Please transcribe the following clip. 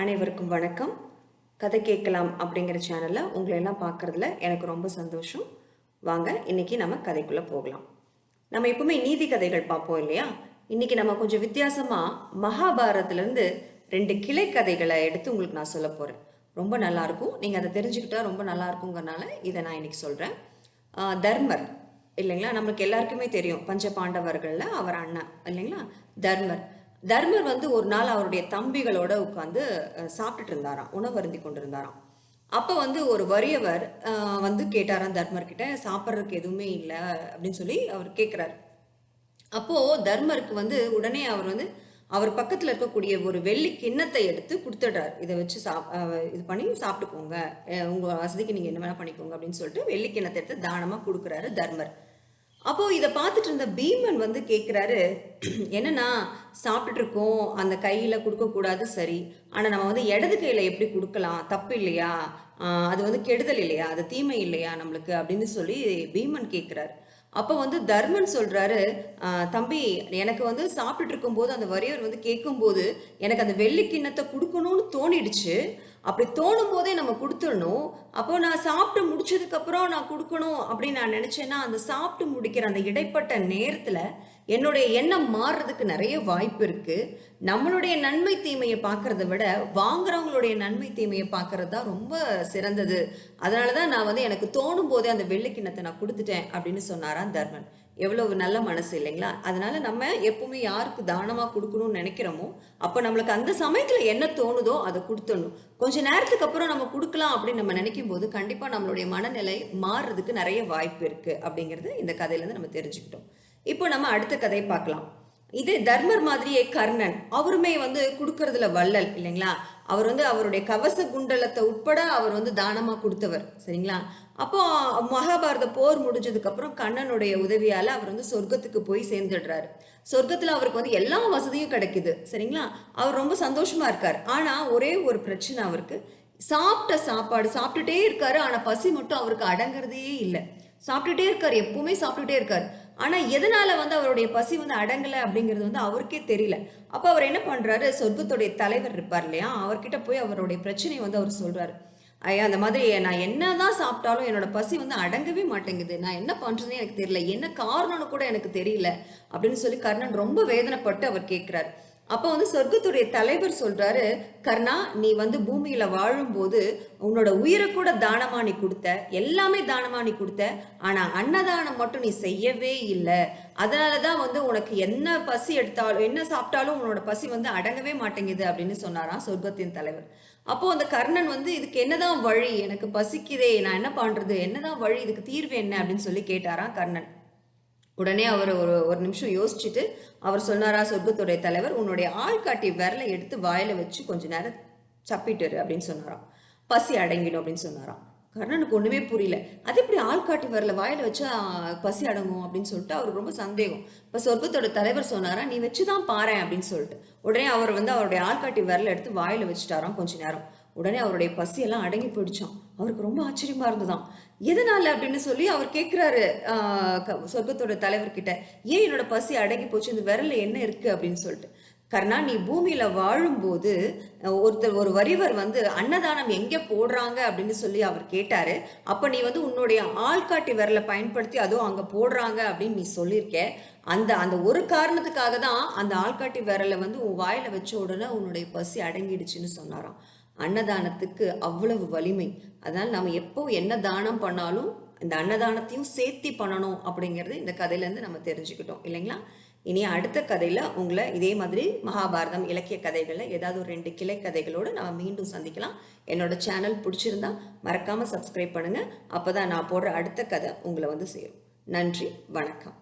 அனைவருக்கும் வணக்கம். கதை கேட்கலாம் அப்படிங்கிற சேனலில் உங்களை எல்லாம் பார்க்குறதுல எனக்கு ரொம்ப சந்தோஷம். வாங்க இன்னைக்கு நம்ம கதைக்குள்ளே போகலாம். நம்ம எப்பவுமே நீதி கதைகள் பார்ப்போம் இல்லையா? இன்னைக்கு நம்ம கொஞ்சம் வித்தியாசமாக மகாபாரதத்துலேருந்து ரெண்டு கிளை கதைகளை எடுத்து உங்களுக்கு நான் சொல்ல போகிறேன் ரொம்ப நல்லா இருக்கும். நீங்கள் அதை தெரிஞ்சுக்கிட்டால் ரொம்ப நல்லா இருக்குங்கிறனால இதை நான் இன்னைக்கு சொல்கிறேன் தர்மர் இல்லைங்களா? நம்மளுக்கு எல்லாருக்குமே தெரியும். பஞ்ச பாண்டவர்களில் அவர் அண்ணன் இல்லைங்களா? தர்மர். தர்மர் வந்து ஒரு நாள் அவருடைய தம்பிகளோட உட்காந்து சாப்பிட்டுட்டு இருந்தாராம் உணவு அருந்தி கொண்டிருந்தாராம். அப்போ வந்து ஒரு வறியவர் வந்து கேட்டாராம் தர்மர் கிட்ட சாப்பிட்றதுக்கு எதுவுமே இல்லை அப்படின்னு சொல்லி அவர் கேட்குறாரு அப்போது தர்மருக்கு வந்து உடனே அவர் வந்து அவர் பக்கத்தில் இருக்கக்கூடிய ஒரு வெள்ளி கிண்ணத்தை எடுத்து கொடுத்துடுறாரு. இதை வச்சு சாப் இது பண்ணி சாப்பிட்டுக்கோங்க. உங்கள் வசதிக்கு நீங்கள் என்ன வேணால் பண்ணிக்கோங்க அப்படின்னு சொல்லிட்டு வெள்ளி கிண்ணத்தை எடுத்து தானமாக கொடுக்குறாரு தர்மர். அப்போ இதை பார்த்துட்டு இருந்த பீமன் வந்து கேட்குறாரு என்னன்னா சாப்பிட்டுட்டு இருக்கோம் அந்த கையில் கொடுக்கக்கூடாது சரி. ஆனால் நம்ம வந்து இடது கையில் எப்படி கொடுக்கலாம்? தப்பு இல்லையா? அது வந்து கெடுதல் இல்லையா? அது தீமை இல்லையா நம்மளுக்கு? அப்படின்னு சொல்லி பீமன் கேட்குறாரு அப்போ வந்து தர்மன் சொல்கிறாரு தம்பி எனக்கு வந்து சாப்பிட்டுட்டு இருக்கும்போது அந்த வரியவர் வந்து கேட்கும்போது எனக்கு அந்த வெள்ளி கிண்ணத்தை கொடுக்கணும்னு தோணிடுச்சு. அப்படி தோணும் போதே நம்ம கொடுத்துடணும். அப்போ நான் சாப்பிட்டு முடிச்சதுக்கப்புறம் நான் கொடுக்கணும் அப்படின்னு நான் நினச்சேன்னா அந்த சாப்பிட்டு முடிக்கிற அந்த இடைப்பட்ட நேரத்தில் என்னுடைய எண்ணம் மாறுறதுக்கு நிறைய வாய்ப்பு இருக்குது நம்மளுடைய நன்மை தீமையை பார்க்கறத விட வாங்குறவங்களுடைய நன்மை தீமையை பார்க்கறது தான் ரொம்ப சிறந்தது. அதனால தான் நான் வந்து எனக்கு தோணும் போதே அந்த வெள்ளிக்கிண்ணத்தை நான் கொடுத்துட்டேன் அப்படின்னு சொன்னாரான் தர்மன். எவ்வளோ நல்ல மனசு இல்லைங்களா? அதனால நம்ம எப்பவுமே யாருக்கு தானமாக கொடுக்கணும்னு நினைக்கிறோமோ அப்போ நம்மளுக்கு அந்த சமயத்தில் என்ன தோணுதோ அதை கொடுத்துடணும். கொஞ்ச நேரத்துக்கு அப்புறம் நம்ம கொடுக்கலாம் அப்படின்னு நம்ம நினைக்கும் போது கண்டிப்பாக நம்மளுடைய மனநிலை மாறுறதுக்கு நிறைய வாய்ப்பு இருக்குது அப்படிங்கிறது இந்த கதையிலேருந்து நம்ம தெரிஞ்சுக்கிட்டோம். இப்போ நம்ம அடுத்த கதையை பார்க்கலாம். இதே தர்மர் மாதிரியே கர்ணன். அவருமே வந்து கொடுக்கறதுல வள்ளல் இல்லைங்களா? அவர் வந்து அவருடைய கவச குண்டலத்தை உட்பட அவர் வந்து தானமா கொடுத்தவர் சரிங்களா? அப்போ மகாபாரத போர் முடிஞ்சதுக்கு அப்புறம் கண்ணனுடைய உதவியால அவர் வந்து சொர்க்கத்துக்கு போய் சேர்ந்துடுறாரு. சொர்க்கத்துல அவருக்கு வந்து எல்லா வசதியும் கிடைக்குது சரிங்களா? அவர் ரொம்ப சந்தோஷமா இருக்கார். ஆனா ஒரே ஒரு பிரச்சனை அவருக்கு. சாப்பிட்ட சாப்பாடு சாப்பிட்டுட்டே இருக்காரு. ஆனா பசி மட்டும் அவருக்கு அடங்குறதே இல்லை. சாப்பிட்டுட்டே இருக்காரு. எப்பவுமே சாப்பிட்டுட்டே இருக்காரு. ஆனா எதனால வந்து அவருடைய பசி வந்து அடங்கல அப்படிங்கிறது வந்து அவருக்கே தெரியல. அப்ப அவர் என்ன பண்றாரு? சொர்க்கத்துடைய தலைவர் இருப்பார் இல்லையா? அவர்கிட்ட போய் அவருடைய பிரச்சனையை வந்து அவர் சொல்றாரு. ஐயா அந்த மாதிரி நான் என்ன தான் சாப்பிட்டாலும் என்னோட பசி வந்து அடங்கவே மாட்டேங்குது. நான் என்ன பண்ணுறதுனே எனக்கு தெரியல. என்ன காரணம்னு கூட எனக்கு தெரியல அப்படின்னு சொல்லி கர்ணன் ரொம்ப வேதனைப்பட்டு அவர் கேட்குறாரு அப்போ வந்து சொர்க்கத்துடைய தலைவர் சொல்றாரு கர்ணா நீ வந்து பூமியில வாழும்போது உன்னோட உயிரை கூட தானமா நீ கொடுத்த? எல்லாமே தானமா நீ கொடுத்த? ஆனா அன்னதானம் மட்டும் நீ செய்யவே இல்லை. அதனாலதான் வந்து உனக்கு என்ன பசி எடுத்தாலும் என்ன சாப்பிட்டாலும் உன்னோட பசி வந்து அடங்கவே மாட்டேங்குது அப்படின்னு சொன்னாராம் சொர்க்கத்தின் தலைவர். அப்போ அந்த கர்ணன் வந்து இதுக்கு என்னதான் வழி? எனக்கு பசிக்குதே நான் என்ன பண்றது? என்னதான் வழி? இதுக்கு தீர்வு என்ன? அப்படின்னு சொல்லி கேட்டாராம் கர்ணன். உடனே அவர் ஒரு ஒரு நிமிஷம் யோசிச்சுட்டு அவர் சொன்னாரா சொர்க்கத்துடைய தலைவர் உன்னுடைய ஆள்காட்டி விரலை எடுத்து வாயில வச்சு கொஞ்ச நேரம் சப்பிட்டுரு அப்படின்னு சொன்னாராம். பசி அடங்கிடும் அப்படின்னு சொன்னாராம். கர்ணனுக்கு ஒண்ணுமே புரியல. அது எப்படி ஆள்காட்டி விரல வாயில வச்சா பசி அடங்கும்? அப்படின்னு சொல்லிட்டு அவருக்கு ரொம்ப சந்தேகம். இப்ப சொர்க்கத்தோட தலைவர் சொன்னாரா நீ வச்சுதான் பாரேன் அப்படின்னு சொல்லிட்டு. உடனே அவர் வந்து அவருடைய ஆள்காட்டி விரல எடுத்து வாயில வச்சுட்டாராம் கொஞ்ச நேரம். உடனே அவருடைய பசியெல்லாம் அடங்கி போயிடுச்சான் அவருக்கு ரொம்ப ஆச்சரியமா இருந்ததாம். எதனால? அப்படின்னு சொல்லி அவர் கேட்கிறாரு க- சொர்க்கத்தோட தலைவர்கிட்ட. ஏன் என்னோட பசி அடங்கி போச்சு? இந்த விரல்ல என்ன இருக்கு? அப்படின்னு சொல்லிட்டு. கர்ணா நீ பூமியில வாழும்போது ஒருத்தர் ஒரு வரிவர் வந்து அன்னதானம் எங்க போடுறாங்க? அப்படின்னு சொல்லி அவர் கேட்டாரு. அப்ப நீ வந்து உன்னுடைய ஆள்காட்டி விரலை பயன்படுத்தி அதுவும் அங்க போடுறாங்க அப்படின்னு நீ சொல்லியிருக்க. அந்த அந்த ஒரு காரணத்துக்காக தான் அந்த ஆள்காட்டி விரலை வந்து உன் வாயில வச்ச உடனே உன்னுடைய பசி அடங்கிடுச்சுன்னு சொன்னாராம். அன்னதானத்துக்கு அவ்வளவு வலிமை. அதனால் நம்ம எப்போ என்ன தானம் பண்ணாலும் இந்த அன்னதானத்தையும் சேர்த்தி பண்ணணும் அப்படிங்கிறது இந்த கதையிலேருந்து நம்ம தெரிஞ்சுக்கிட்டோம். இல்லைங்களா? இனி அடுத்த கதையில் உங்களை இதே மாதிரி மகாபாரதம் இலக்கிய கதைகளில் ஏதாவது ஒரு ரெண்டு கிளை கதைகளோடு நம்ம மீண்டும் சந்திக்கலாம். என்னோட சேனல் பிடிச்சிருந்தா மறக்காமல் சப்ஸ்கிரைப் பண்ணுங்கள் அப்போ தான் நான் போடுற அடுத்த கதை உங்களை வந்து சேரும். நன்றி. வணக்கம்.